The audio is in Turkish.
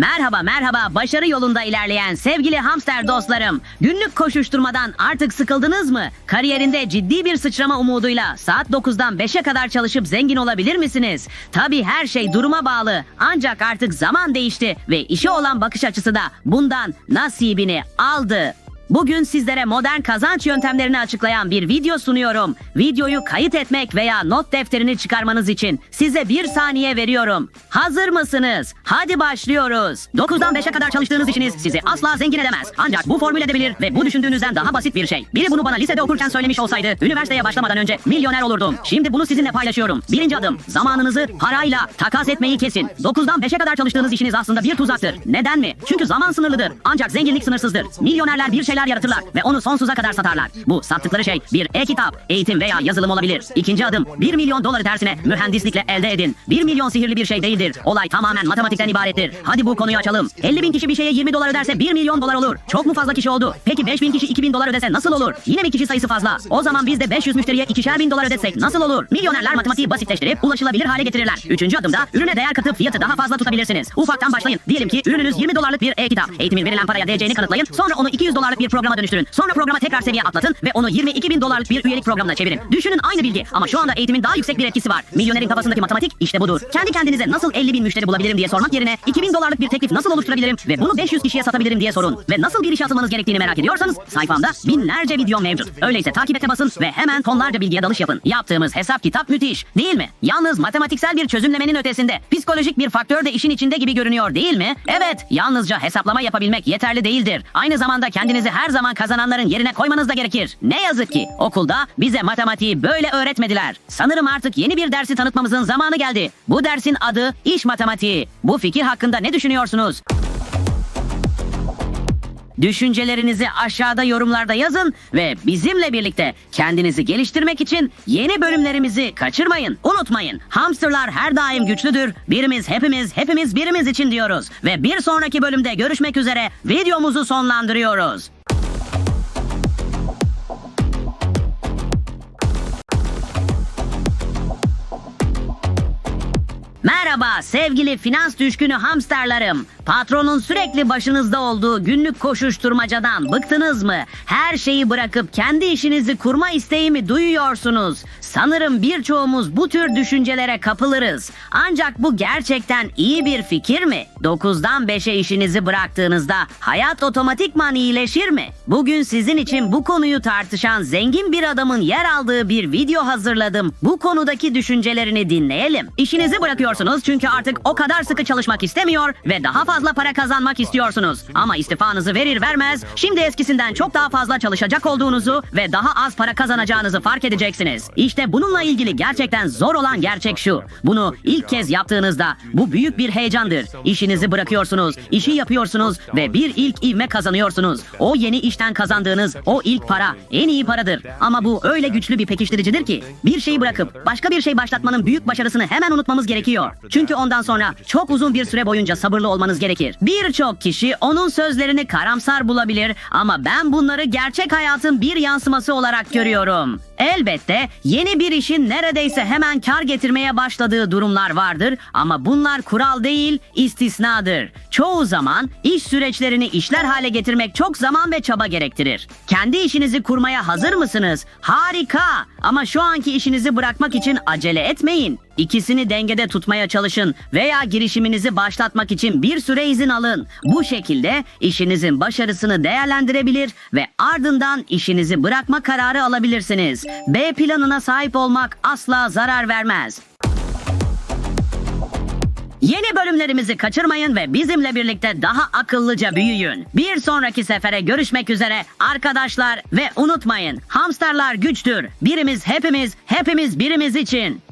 Merhaba merhaba başarı yolunda ilerleyen sevgili hamster dostlarım. Günlük koşuşturmadan artık sıkıldınız mı? Kariyerinde ciddi bir sıçrama umuduyla saat 9'dan 5'e kadar çalışıp zengin olabilir misiniz? Tabii her şey duruma bağlı. Ancak artık zaman değişti ve işe olan bakış açısı da bundan nasibini aldı. Bugün sizlere modern kazanç yöntemlerini açıklayan bir video sunuyorum. Videoyu kayıt etmek veya not defterini çıkarmanız için size bir saniye veriyorum. Hazır mısınız? Hadi başlıyoruz. 9'dan 5'e kadar çalıştığınız işiniz sizi asla zengin edemez. Ancak bu formül edebilir ve bu düşündüğünüzden daha basit bir şey. Biri bunu bana lisede okurken söylemiş olsaydı üniversiteye başlamadan önce milyoner olurdum. Şimdi bunu sizinle paylaşıyorum. Birinci adım zamanınızı parayla takas etmeyi kesin. 9'dan 5'e kadar çalıştığınız işiniz aslında bir tuzaktır. Neden mi? Çünkü zaman sınırlıdır. Ancak zenginlik sınırsızdır. Milyonerler bir şeyler yaratırlar ve onu sonsuza kadar satarlar. Bu sattıkları şey bir e-kitap, eğitim veya yazılım olabilir. İkinci adım 1 milyon doları tersine mühendislikle elde edin. 1 milyon sihirli bir şey değildir. Olay tamamen matematikten ibarettir. Hadi bu konuyu açalım. 50 bin kişi bir şeye 20 dolar öderse 1 milyon dolar olur. Çok mu fazla kişi oldu? Peki 5 bin kişi 2000 dolar ödese nasıl olur? Yine mi kişi sayısı fazla? O zaman biz de 500 müşteriye 2'şer bin dolar ödetsek nasıl olur? Milyonerler matematiği basitleştirip ulaşılabilir hale getirirler. Üçüncü adımda ürüne değer katıp fiyatı daha fazla tutabilirsiniz. Ufaktan başlayın. Diyelim ki ürününüz 20 dolarlık bir e-kitap. Eğitimin verilen paraya değeceğini kanıtlayın. Sonra onu 200 dolarlık bir programa dönüştürün. Sonra programa tekrar seviye atlatın ve onu 22 bin dolarlık bir üyelik programına çevirin. Düşünün aynı bilgi ama şu anda eğitimin daha yüksek bir etkisi var. Milyonerin kafasındaki matematik işte budur. Kendi kendinize nasıl 50 bin müşteri bulabilirim diye sormak yerine 2000 dolarlık bir teklif nasıl oluşturabilirim ve bunu 500 kişiye satabilirim diye sorun. Ve nasıl bir işe atılmanız gerektiğini merak ediyorsanız sayfamda binlerce video mevcut. Öyleyse takip ete basın ve hemen tonlarca bilgiye dalış yapın. Yaptığımız hesap kitap müthiş değil mi? Yalnız matematiksel bir çözümlemenin ötesinde psikolojik bir faktör de işin içinde gibi görünüyor değil mi? Evet yalnızca hesaplama yapabilmek yeterli değildir. Aynı zamanda kendinizi her zaman kazananların yerine koymanız da gerekir. Ne yazık ki okulda bize matematiği böyle öğretmediler. Sanırım artık yeni bir dersi tanıtmamızın zamanı geldi. Bu dersin adı iş matematiği. Bu fikir hakkında ne düşünüyorsunuz? Düşüncelerinizi aşağıda yorumlarda yazın ve bizimle birlikte kendinizi geliştirmek için yeni bölümlerimizi kaçırmayın. Unutmayın hamsterlar her daim güçlüdür. Birimiz hepimiz hepimiz birimiz için diyoruz. Ve bir sonraki bölümde görüşmek üzere videomuzu sonlandırıyoruz. Merhaba sevgili finans düşkünü hamsterlarım. Patronun sürekli başınızda olduğu günlük koşuşturmacadan bıktınız mı? Her şeyi bırakıp kendi işinizi kurma isteğimi duyuyorsunuz. Sanırım birçoğumuz bu tür düşüncelere kapılırız. Ancak bu gerçekten iyi bir fikir mi? 9'dan 5'e işinizi bıraktığınızda hayat otomatikman iyileşir mi? Bugün sizin için bu konuyu tartışan zengin bir adamın yer aldığı bir video hazırladım. Bu konudaki düşüncelerini dinleyelim. İşinizi bırakıyorsunuz çünkü artık o kadar sıkı çalışmak istemiyor ve daha fazla para kazanmak istiyorsunuz. Ama istifanızı verir vermez şimdi eskisinden çok daha fazla çalışacak olduğunuzu ve daha az para kazanacağınızı fark edeceksiniz. İşte bununla ilgili gerçekten zor olan gerçek şu. Bunu ilk kez yaptığınızda bu büyük bir heyecandır. İşinizi bırakıyorsunuz, işi yapıyorsunuz ve bir ilk ivme kazanıyorsunuz. O yeni işten kazandığınız o ilk para en iyi paradır. Ama bu öyle güçlü bir pekiştiricidir ki bir şeyi bırakıp başka bir şey başlatmanın büyük başarısını hemen unutmamız gerekiyor. Çünkü ondan sonra çok uzun bir süre boyunca sabırlı olmanız gerekir. Birçok kişi onun sözlerini karamsar bulabilir ama ben bunları gerçek hayatın bir yansıması olarak görüyorum. Elbette yeni bir işin neredeyse hemen kar getirmeye başladığı durumlar vardır ama bunlar kural değil, istisnadır. Çoğu zaman iş süreçlerini işler hale getirmek çok zaman ve çaba gerektirir. Kendi işinizi kurmaya hazır mısınız? Harika! Ama şu anki işinizi bırakmak için acele etmeyin. İkisini dengede tutmaya çalışın veya girişiminizi başlatmak için bir süre izin alın. Bu şekilde işinizin başarısını değerlendirebilir ve ardından işinizi bırakma kararı alabilirsiniz. B planına sahip olmak asla zarar vermez. Yeni bölümlerimizi kaçırmayın ve bizimle birlikte daha akıllıca büyüyün. Bir sonraki sefere görüşmek üzere arkadaşlar ve unutmayın hamsterlar güçtür. Birimiz hepimiz, hepimiz birimiz için.